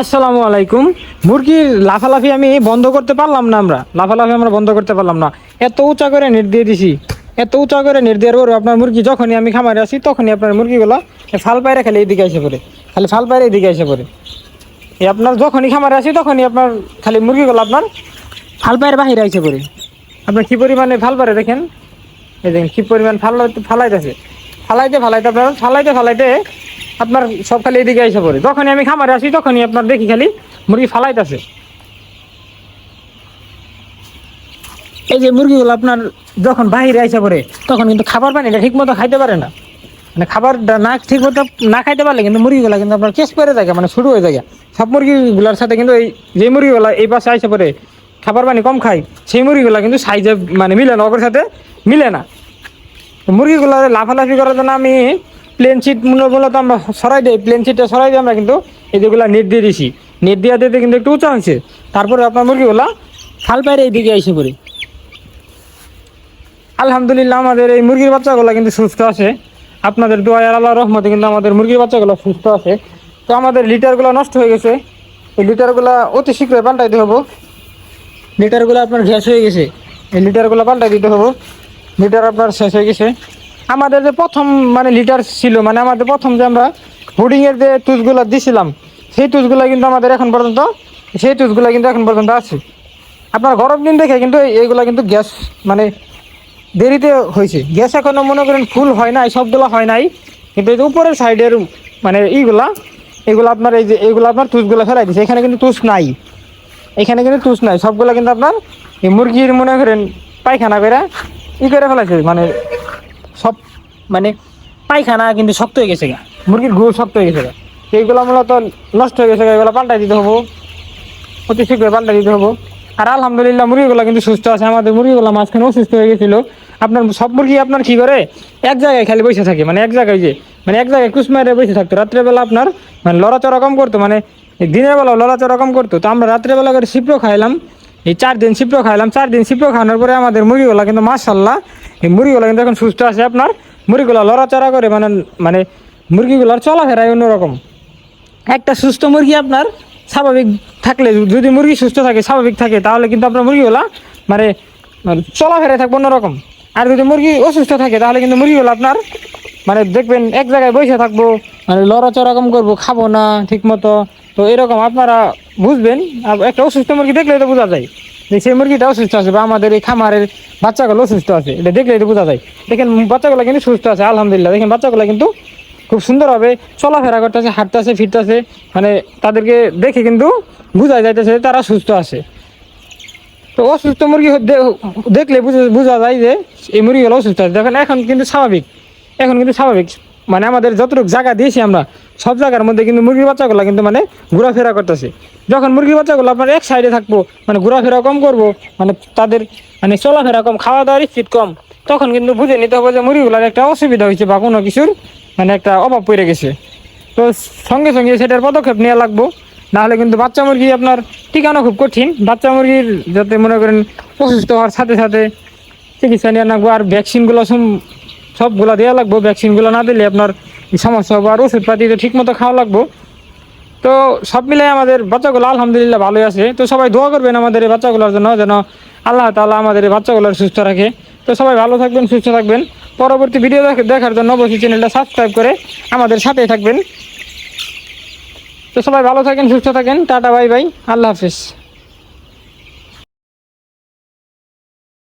আসসালামু আলাইকুম। মুরগির লাফালাফি আমি বন্ধ করতে পারলাম না আমরা। লাফালাফি আমরা বন্ধ করতে পারলাম না। এত উঁচা করে নেট দিয়ে দিছি। এত উঁচা করে নেট দেওয়ার পর আপনার মুরগি যখনই আমি খামারে আসি, তখনই আপনার মুরগিগুলো ফাল পায়রা খালি এইদিকে এসে পড়ে। খালি ফাল পায়রা এইদিকে এসে পড়ে। এই আপনার যখনই খামারে আসি, তখনই আপনার খালি মুরগিগুলো আপনার ফাল পায়ের বাহিরে এসে পড়ে। আপনার কী পরিমাণে ফাল পারে দেখেন? এই দেখেন কী পরিমাণ ফাল ফালাইতেছে। ফালাইতে ফালাইতে আপনার ফালাইতে ফালাইতে আপনার সব খালি এদিকে এসে পড়ে। যখনই আমি খামারে আসি, তখনই আপনার দেখি খালি মুরগি ফালাইতেছে। এই যে মুরগিগুলো আপনার যখন বাইরে এসে পড়ে, তখন কিন্তু খাবার পানিটা ঠিক মতো খাইতে পারে না। মানে খাবারটা না ঠিক মতো না খাইতে পারলে কিন্তু মুরগিগুলো কিন্তু আপনার কেস পেরে যায় মানে শুরু হয়ে যায়। সব মুরগিগুলোর সাথে কিন্তু এই যে মুরগিগুলো এই পাশে এসে পড়ে, খাবার পানি কম খায়, সেই মুরগিগুলো কিন্তু সাইজে মানে মিলে না ওর সাথে মিলে না। মুরগিগুলো লাফালাফি করার জন্য আমি প্লেন শিট মূলত আমরা সরাই দিই প্লেন শিটটা সরাই দিয়ে আমরা কিন্তু এই যেগুলো নেট দিয়ে দিছি। নেট দিয়ে দিতে কিন্তু একটু উঁচা হয়েছে। তারপরে আপনার মুরগিগুলো খাল পাইরে এইদিকে এসে পড়ে। আলহামদুলিল্লাহ আমাদের এই মুরগির বাচ্চাগুলো কিন্তু সুস্থ আছে। আপনাদের দোয়ায় আল্লাহ রহমতে কিন্তু আমাদের মুরগির বাচ্চাগুলো সুস্থ আছে। তো আমাদের লিটারগুলো নষ্ট হয়ে গেছে। এই লিটারগুলো অতি শীঘ্রই পাল্টাইতে হব। লিটারগুলো আপনার গ্যাস হয়ে গেছে। এই লিটারগুলো পাল্টাই দিতে হবে। লিটার আপনার শেষ হয়ে গেছে। আমাদের যে প্রথম মানে লিটার ছিল মানে আমাদের প্রথম যে আমরা হুডিংয়ের যে তুজগুলো দিছিলাম, সেই তুজগুলো কিন্তু আমাদের এখন পর্যন্ত, সেই তুজগুলো কিন্তু এখন পর্যন্ত আছে। আপনার গরম দিন দেখে কিন্তু এই- এইগুলা কিন্তু গ্যাস মানে দেরিতে হয়েছে। গ্যাস এখনও মনে করেন ফুল হয় নাই, সবগুলো হয় নাই, কিন্তু এই যে উপরের সাইডের মানে এইগুলা এগুলো আপনার এই যে, এইগুলো আপনার তুষগুলো ফেলাই দিছে। এখানে কিন্তু তুষ নাই। এখানে কিন্তু তুষ নাই। সবগুলো কিন্তু আপনার এই মুরগির মনে করেন পায়খানা করে ই করে ফেলাইছে মানে সব মানে পায়খানা কিন্তু শক্ত হয়ে গেছে গা। মুরগির গু শক্ত হয়ে গেছে গা। এইগুলো মূলত নষ্ট হয়ে গেছে এগুলো পাল্টাই দিতে হব। অতি শীঘ্রই পাল্টাই দিতে হব। আর আলহামদুলিল্লাহ মুরগিগুলো কিন্তু সুস্থ আছে। আমাদের মুরগিগুলো মাঝখানে অসুস্থ হয়ে গেছিল। আপনার সব মুরগি আপনার কি করে? এক জায়গায় খালি বসে থাকে। মানে এক জায়গায় যে মানে এক জায়গায় কুস মারে বসে থাকতো। রাত্রেবেলা আপনার মানে লড়াচড়া কম করতো। মানে দিনের বেলা লড়াচড়া কম করতো। তো আমরা রাত্রেবেলা করে সিপ্রো খাইলাম। এই চার দিন সিপ্রো খাইলাম। চার দিন সিপ্রো খাওয়ানোর পরে আমাদের মুরগিগুলো কিন্তু মাসাল্লাহ এই মুরগিগুলো কিন্তু এখন সুস্থ আছে আপনার। মুরগিগুলো লড়াচড়া করে মানে মানে মুরগিগুলোর চলাফেরাই অন্যরকম। একটা সুস্থ মুরগি আপনার স্বাভাবিক থাকলে, যদি মুরগি সুস্থ থাকে, স্বাভাবিক থাকে, তাহলে কিন্তু আপনার মুরগিগুলা মানে মানে চলাফেরায় থাকবে অন্যরকম। আর যদি মুরগি অসুস্থ থাকে, তাহলে কিন্তু মুরগিগুলো আপনার মানে দেখবেন এক জায়গায় বসে থাকব মানে লড়াচড়া কম করব, খাব না ঠিক মতো তো এরকম আপনারা বুঝবেন একটা অসুস্থ মুরগি দেখলে তো বোঝা যায়। সেই মুরগিটা অসুস্থ আছে বা আমাদের এই খামারের বাচ্চাগুলো অসুস্থ আছে। এটা দেখলেই তো বোঝা যায়। দেখেন বাচ্চাগুলো কিন্তু সুস্থ আছে, আলহামদুলিল্লাহ। দেখেন বাচ্চাগুলো কিন্তু খুব সুন্দরভাবে চলাফেরা করতেছে, হাঁটতেছে, ফিরতেছে। মানে তাদেরকে দেখে কিন্তু বোঝা যাইতেছে তারা সুস্থ আছে। তো অসুস্থ মুরগি দেখলে বোঝা যায় যে এই মুরগিগুলো অসুস্থ আছে। দেখেন এখন কিন্তু স্বাভাবিক। এখন কিন্তু স্বাভাবিক। মানে আমাদের যতটুকু জায়গা দিয়েছি আমরা, সব জায়গার মধ্যে কিন্তু মুরগির বাচ্চাগুলো কিন্তু মানে ঘোরাফেরা করতেছে। যখন মুরগির বাচ্চাগুলো আপনার এক সাইডে থাকব মানে ঘোরাফেরা কম করব মানে তাদের মানে চলাফেরা কম খাওয়া দাওয়ার স্পিড কম, তখন কিন্তু বুঝে নিতে হবে যে মুরগিগুলোর একটা অসুবিধা হয়েছে বা কোনো কিছুর মানে একটা অভাব পড়ে গেছে। তো সঙ্গে সঙ্গে সেটার পদক্ষেপ নেওয়া লাগবো। নাহলে কিন্তু বাচ্চা মুরগি আপনার টিকানো খুব কঠিন। বাচ্চা মুরগির যাতে মনে করেন অসুস্থ হওয়ার সাথে সাথে চিকিৎসা নেওয়া লাগবো আর ভ্যাকসিনগুলো সবগুলো দেওয়া লাগবো ভ্যাকসিনগুলো না দিলে আপনার সমস্যা হবে আর ওষুধপাতি তো ঠিক মতো খাওয়া লাগবো। তো সব মিলাই আমাদের বাচ্চাগুলো আলহামদুলিল্লাহ ভালোই আছে। তো সবাই দোয়া করবেন আমাদের এই বাচ্চাগুলোর জন্য, যেন আল্লাহ তাআলা আমাদের এই বাচ্চাগুলোর সুস্থ রাখে। তো সবাই ভালো থাকবেন, সুস্থ থাকবেন। পরবর্তী ভিডিও দেখ- দেখার জন্য অবশ্যই চ্যানেলটা সাবস্ক্রাইব করে আমাদের সাথেই থাকবেন। তো সবাই ভালো থাকেন, সুস্থ থাকেন। Tata, bye bye. আল্লাহ হাফিজ।